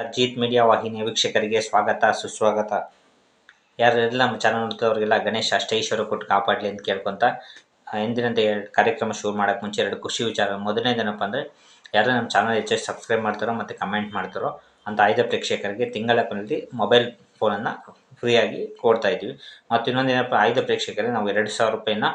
Ajit media ವಾಹಿನಿಯ ವೀಕ್ಷಕರಿಗೆ ಸ್ವಾಗತ, ಸುಸ್ವಾಗತ. ಯಾರೆಲ್ಲ ನಮ್ಮ ಚಾನಲ್ ನೋಡ್ತವ್ರಿಗೆಲ್ಲ ಗಣೇಶ, ಅಷ್ಟೈಶ್ವರ ಕೊಟ್ಟು ಕಾಪಾಡಲಿ ಅಂತ ಕೇಳ್ಕೊತ ಎಂದಿನಂತೆ ಕಾರ್ಯಕ್ರಮ ಶುರು ಮಾಡೋಕ್ಕೆ ಮುಂಚೆ ಎರಡು ಖುಷಿ ವಿಚಾರ. ಮೊದಲನೇದೇನಪ್ಪ ಅಂದರೆ ಯಾರು ನಮ್ಮ ಚಾನಲ್ ಹೆಚ್ಚು ಸಬ್ಸ್ಕ್ರೈಬ್ ಮಾಡ್ತಾರೋ ಮತ್ತು ಕಮೆಂಟ್ ಮಾಡ್ತಾರೋ ಅಂತ ಆಯ್ದ ಪ್ರೇಕ್ಷಕರಿಗೆ ತಿಂಗಳ ಕೊನೆಯಲ್ಲಿ ಮೊಬೈಲ್ ಫೋನನ್ನು ಫ್ರೀಯಾಗಿ ಕೊಡ್ತಾ ಇದ್ದೀವಿ. ಮತ್ತು ಇನ್ನೊಂದೇನಪ್ಪ ಆಯ್ದ ಪ್ರೇಕ್ಷಕರಿಗೆ ನಾವು ಎರಡು ಸಾವಿರ ರೂಪಾಯಿನ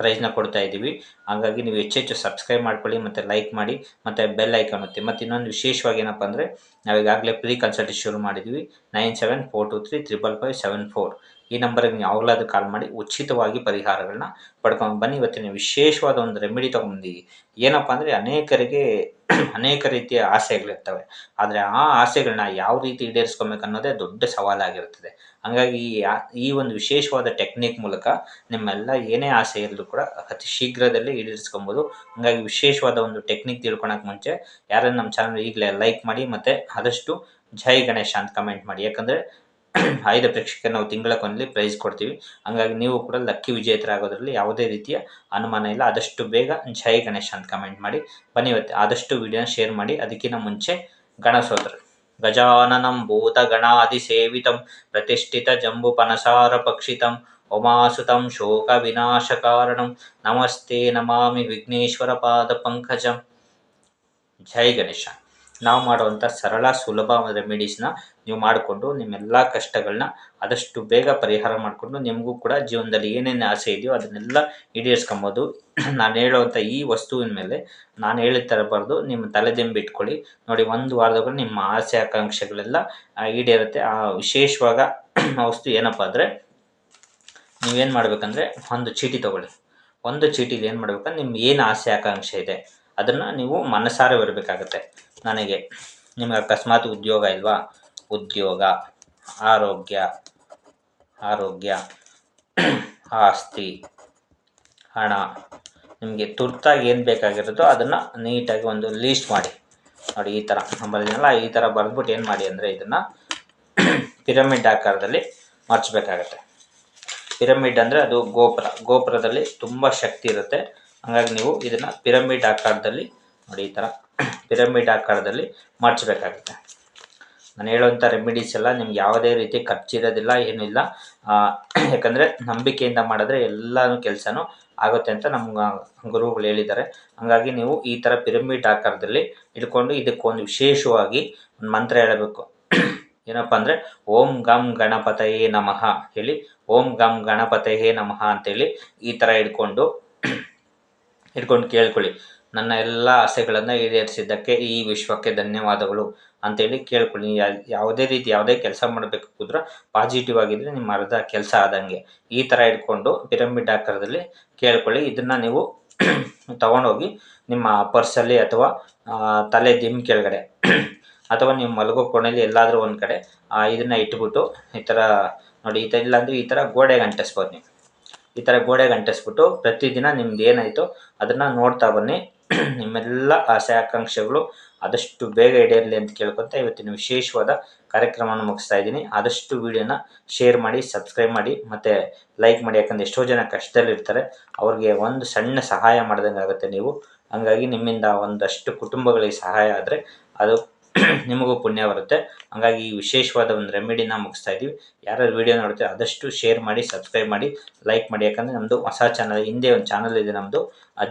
ಪ್ರೈಸ್ನ ಕೊಡ್ತಾ ಇದ್ದೀವಿ. ಹಾಗಾಗಿ ನೀವು ಹೆಚ್ಚೆಚ್ಚು ಸಬ್ಸ್ಕ್ರೈಬ್ ಮಾಡ್ಕೊಳ್ಳಿ ಮತ್ತು ಲೈಕ್ ಮಾಡಿ ಮತ್ತು ಬೆಲ್ ಐಕಾನ್ ಒತ್ತಿ. ಮತ್ತು ಇನ್ನೊಂದು ವಿಶೇಷವಾಗಿ ಏನಪ್ಪ ಅಂದರೆ ನಾವು ಈಗಾಗಲೇ ಪ್ರೀ ಕನ್ಸಲ್ಟೇಷನ್ ಶುರು ಮಾಡಿದ್ವಿ. Nine seven four two three triple five seven four ಈ ನಂಬರ್ಗೆ ನೀವು ಯಾವಾಗಲಾದ್ರೂ ಕಾಲ್ ಮಾಡಿ ಉಚಿತವಾಗಿ ಪರಿಹಾರಗಳನ್ನ ಪಡ್ಕೊಂಡು ಬನ್ನಿ. ಇವತ್ತಿನ ವಿಶೇಷವಾದ ಒಂದು ರೆಮಿಡಿ ತೊಗೊಂಬಂದಿದ್ದೀವಿ ಏನಪ್ಪ ಅಂದರೆ ಅನೇಕರಿಗೆ ಅನೇಕ ರೀತಿಯ ಆಸೆಗಳಿರ್ತವೆ. ಆದರೆ ಆ ಆಸೆಗಳನ್ನ ಯಾವ ರೀತಿ ಈಡೇರಿಸ್ಕೊಬೇಕು ಅನ್ನೋದೇ ದೊಡ್ಡ ಸವಾಲಾಗಿರ್ತದೆ. ಹಾಗಾಗಿ ಈ ಒಂದು ವಿಶೇಷವಾದ ಟೆಕ್ನಿಕ್ ಮೂಲಕ ನಿಮ್ಮೆಲ್ಲ ಏನೇ ಆಸೆ ಇರಲು ಕೂಡ ಅತಿ ಶೀಘ್ರದಲ್ಲಿ ಈಡೇರಿಸ್ಕೊಬೋದು. ಹಾಗಾಗಿ ವಿಶೇಷವಾದ ಒಂದು ಟೆಕ್ನಿಕ್ ತಿಳ್ಕೊಳಕ್ಕೆ ಮುಂಚೆ ಯಾರನ್ನು ನಮ್ಮ ಚಾನಲ್ ಈಗಲೇ ಲೈಕ್ ಮಾಡಿ ಮತ್ತೆ ಆದಷ್ಟು ಜೈ ಗಣೇಶ ಅಂತ ಕಮೆಂಟ್ ಮಾಡಿ. ಯಾಕಂದರೆ ಆಯ್ದ ಪ್ರೇಕ್ಷಕರಿಗೆ ನಾವು ತಿಂಗಳ ಕೊನೆಯಲ್ಲಿ ಪ್ರೈಸ್ ಕೊಡ್ತೀವಿ. ಹಂಗಾಗಿ ನೀವು ಕೂಡ ಲಕ್ಕಿ ವಿಜೇತರಾಗೋದ್ರಲ್ಲಿ ಯಾವುದೇ ರೀತಿಯ ಅನುಮಾನ ಇಲ್ಲ. ಆದಷ್ಟು ಬೇಗ ಜೈ ಗಣೇಶ ಅಂತ ಕಮೆಂಟ್ ಮಾಡಿ. ಬನ್ನಿ ಇವತ್ತು ಆದಷ್ಟು ವಿಡಿಯೋನ ಶೇರ್ ಮಾಡಿ. ಅದಕ್ಕಿಂತ ಮುಂಚೆ ಗಣಸೋದ್ರ ಗಜಾನನಂ ಭೂತ ಗಣಾದಿ ಸೇವಿತಂ ಪ್ರತಿಷ್ಠಿತ ಜಂಬು ಪನಸಾರ ಪಕ್ಷಿತಂ ಉಮಾಸುತಂ ಶೋಕ ವಿನಾಶ ಕಾರಣಂ ನಮಸ್ತೆ ನಮಾಮಿ ವಿಘ್ನೇಶ್ವರ ಪಾದ ಪಂಕಜಂ. ಜೈ ಗಣೇಶ. ನಾವು ಮಾಡುವಂಥ ಸರಳ ಸುಲಭ ರೆಮಿಡೀಸ್ನ ನೀವು ಮಾಡಿಕೊಂಡು ನಿಮ್ಮೆಲ್ಲ ಕಷ್ಟಗಳನ್ನ ಆದಷ್ಟು ಬೇಗ ಪರಿಹಾರ ಮಾಡಿಕೊಂಡು ನಿಮಗೂ ಕೂಡ ಜೀವನದಲ್ಲಿ ಏನೇನು ಆಸೆ ಇದೆಯೋ ಅದನ್ನೆಲ್ಲ ಈಡೇರಿಸ್ಕೊಬೋದು. ನಾನು ಹೇಳುವಂಥ ಈ ವಸ್ತುವಿನ ಮೇಲೆ ನಾನು ಹೇಳಿದ ಥರ ಬರೆದು ನಿಮ್ಮ ತಲೆದಿಂಬು ಇಟ್ಕೊಳ್ಳಿ. ನೋಡಿ, ಒಂದು ವಾರದವರೆಗೂ ನಿಮ್ಮ ಆಸೆ, ಆಕಾಂಕ್ಷೆಗಳೆಲ್ಲ ಈಡೇರುತ್ತೆ. ಆ ವಿಶೇಷವಾಗ ವಸ್ತು ಏನಪ್ಪ ಅಂದರೆ ನೀವೇನು ಮಾಡಬೇಕಂದ್ರೆ ಒಂದು ಚೀಟಿ ತೊಗೊಳ್ಳಿ. ಒಂದು ಚೀಟಿಲಿ ಏನು ಮಾಡ್ಬೇಕಂದ್ರೆ ನಿಮ್ಗೆ ಏನು ಆಸೆ, ಆಕಾಂಕ್ಷೆ ಇದೆ, ಅದನ್ನು ನೀವು ಮನಸಾರೆ ಬರಬೇಕಾಗತ್ತೆ ನನಗೆ ನಿಮಗೆ ಅಕಸ್ಮಾತ್ ಉದ್ಯೋಗ ಇಲ್ವಾ? ಉದ್ಯೋಗ, ಆರೋಗ್ಯ ಆರೋಗ್ಯ, ಆಸ್ತಿ, ಹಣ, ನಿಮಗೆ ತುರ್ತಾಗಿ ಏನು ಬೇಕಾಗಿರೋದೋ ಅದನ್ನು ನೀಟಾಗಿ ಒಂದು ಲೀಸ್ಟ್ ಮಾಡಿ. ನೋಡಿ, ಈ ಥರ ನಮ್ಮಲ್ಲಿನೆಲ್ಲ ಈ ಥರ ಬರೆದ್ಬಿಟ್ಟು ಏನು ಮಾಡಿ ಅಂದರೆ ಇದನ್ನು ಪಿರಮಿಡ್ ಆಕಾರದಲ್ಲಿ ಮರ್ಚಬೇಕಾಗತ್ತೆ ಪಿರಮಿಡ್ ಅಂದರೆ ಅದು ಗೋಪುರ. ಗೋಪುರದಲ್ಲಿ ತುಂಬ ಶಕ್ತಿ ಇರುತ್ತೆ. ಹಾಗಾಗಿ ನೀವು ಇದನ್ನು ಪಿರಮಿಡ್ ಆಕಾರದಲ್ಲಿ ನೋಡಿ ಈ ಥರ ಪಿರಮಿಡ್ ಆಕಾರದಲ್ಲಿ ಮಾಡಿಸ್ಬೇಕಾಗುತ್ತೆ. ನಾನು ಹೇಳುವಂಥ ರೆಮಿಡೀಸ್ ಎಲ್ಲ ನಿಮ್ಗೆ ಯಾವುದೇ ರೀತಿ ಖರ್ಚಿರೋದಿಲ್ಲ ಏನೂ ಇಲ್ಲ. ಆ, ಯಾಕಂದರೆ ನಂಬಿಕೆಯಿಂದ ಮಾಡಿದ್ರೆ ಎಲ್ಲನೂ ಕೆಲಸನೂ ಆಗುತ್ತೆ ಅಂತ ನಮ್ಮ ಗುರುಗಳು ಹೇಳಿದ್ದಾರೆ. ಹಾಗಾಗಿ ನೀವು ಈ ಥರ ಪಿರಮಿಡ್ ಆಕಾರದಲ್ಲಿ ಇಟ್ಕೊಂಡು ಇದಕ್ಕೊಂದು ವಿಶೇಷವಾಗಿ ಒಂದು ಮಂತ್ರ ಹೇಳಬೇಕು. ಏನಪ್ಪ ಅಂದರೆ, ಓಂ ಗಂ ಗಣಪತಯೇ ನಮಃ ಹೇಳಿ, ಓಂ ಗಂ ಗಣಪತಯೇ ನಮಃ ಅಂತೇಳಿ ಈ ಥರ ಇಟ್ಕೊಂಡು ಇಟ್ಕೊಂಡು ಕೇಳ್ಕೊಳ್ಳಿ. ನನ್ನ ಎಲ್ಲ ಆಸೆಗಳನ್ನು ಈಡೇರಿಸಿದ್ದಕ್ಕೆ ಈ ವಿಶ್ವಕ್ಕೆ ಧನ್ಯವಾದಗಳು ಅಂತೇಳಿ ಕೇಳ್ಕೊಳ್ಳಿ. ಯಾವುದೇ ರೀತಿ ಯಾವುದೇ ಕೆಲಸ ಮಾಡಬೇಕು ಕೂದ್ರೆ ಪಾಸಿಟಿವ್ ಆಗಿದ್ದರೆ ನಿಮ್ಮ ಅರ್ಧ ಕೆಲಸ ಆದಂಗೆ. ಈ ಥರ ಇಟ್ಕೊಂಡು ಪಿರಮಿಡ್ ಆಕಾರದಲ್ಲಿ ಕೇಳ್ಕೊಳ್ಳಿ. ಇದನ್ನು ನೀವು ತಗೊಂಡೋಗಿ ನಿಮ್ಮ ಪರ್ಸಲ್ಲಿ ಅಥವಾ ತಲೆ ದಿಮ್ ಕೆಳಗಡೆ ಅಥವಾ ನೀವು ಮಲಗೋ ಕೋಣೆಯಲ್ಲಿ ಎಲ್ಲಾದರೂ ಒಂದು ಕಡೆ ಇದನ್ನು ಇಟ್ಬಿಟ್ಟು ಈ ಥರ ನೋಡಿ, ಈ ಥರ ಇಲ್ಲಾಂದರೆ ಈ ಥರ ಗೋಡೆಗೆ ಅಂಟಿಸ್ಬೋದು ನೀವು. ಈ ಥರ ಗೋಡೆಗೆ ಅಂಟಿಸ್ಬಿಟ್ಟು ಪ್ರತಿದಿನ ನಿಮ್ದು ಏನಾಯಿತು ಅದನ್ನು ನೋಡ್ತಾ ಬನ್ನಿ. ನಿಮ್ಮೆಲ್ಲ ಆಸೆ ಆಕಾಂಕ್ಷೆಗಳು ಆದಷ್ಟು ಬೇಗ ಈಡೇರಲಿ ಅಂತ ಕೇಳ್ಕೊತ ಇವತ್ತಿನ ವಿಶೇಷವಾದ ಕಾರ್ಯಕ್ರಮವನ್ನು ಮುಗಿಸ್ತಾ ಇದ್ದೀನಿ. ಆದಷ್ಟು ವಿಡಿಯೋನ ಶೇರ್ ಮಾಡಿ, ಸಬ್ಸ್ಕ್ರೈಬ್ ಮಾಡಿ, ಮತ್ತು ಲೈಕ್ ಮಾಡಿ, ಯಾಕಂದರೆ ಎಷ್ಟೋ ಜನ ಕಷ್ಟದಲ್ಲಿರ್ತಾರೆ. ಅವ್ರಿಗೆ ಒಂದು ಸಣ್ಣ ಸಹಾಯ ಮಾಡ್ದಂಗೆ ಆಗುತ್ತೆ ನೀವು. ಹಂಗಾಗಿ ನಿಮ್ಮಿಂದ ಒಂದಷ್ಟು ಕುಟುಂಬಗಳಿಗೆ ಸಹಾಯ ಆದರೆ ಅದು ನಿಮಗೂ ಪುಣ್ಯ ಬರುತ್ತೆ. ಹಾಗಾಗಿ ಈ ವಿಶೇಷವಾದ ಒಂದು ರೆಮಿಡಿನ ಮುಗಿಸ್ತಾ ಇದ್ದೀವಿ. ಯಾರು ವಿಡಿಯೋ ನೋಡ್ತೀವಿ ಆದಷ್ಟು ಶೇರ್ ಮಾಡಿ, ಸಬ್ಸ್ಕ್ರೈಬ್ ಮಾಡಿ, ಲೈಕ್ ಮಾಡಿ. ಯಾಕಂದರೆ ನಮ್ಮದು ಹೊಸ ಚಾನಲ್, ಹಿಂದೆ ಒಂದು ಚಾನಲ್ ಇದೆ ನಮ್ಮದು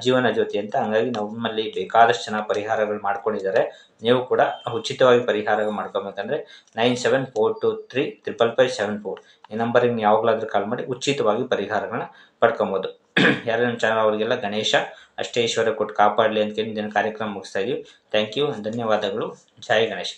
ಜೀವನ ಜ್ಯೋತಿ ಅಂತ. ಹಂಗಾಗಿ ನಮ್ಮಲ್ಲಿ ಬೇಕಾದಷ್ಟು ಜನ ಪರಿಹಾರಗಳು ಮಾಡ್ಕೊಂಡಿದ್ದಾರೆ. ನೀವು ಕೂಡ ಉಚಿತವಾಗಿ ಪರಿಹಾರ ಮಾಡ್ಕೊಬೇಕಂದ್ರೆ nine seven four two three, triple five seven four. ಈ ನಂಬರಿಗೆ ಯಾವಾಗಲಾದ್ರೂ ಕಾಲ್ ಮಾಡಿ ಉಚಿತವಾಗಿ ಪರಿಹಾರಗಳನ್ನ ಪಡ್ಕೊಬೋದು. ಯಾರು ನಮ್ಮ ಚಾನಲ್ ಅವರಿಗೆಲ್ಲ ಗಣೇಶ, ಅಷ್ಟೇ ಈಶ್ವರ ಕೊಟ್ಟು ಕಾಪಾಡಲಿ ಅಂತ ದಿನ ಕಾರ್ಯಕ್ರಮ ಮುಗಿಸ್ತಾ ಇದ್ದೀವಿ ಥ್ಯಾಂಕ್ ಯು ಧನ್ಯವಾದಗಳು. ಜೈ ಗಣೇಶ್.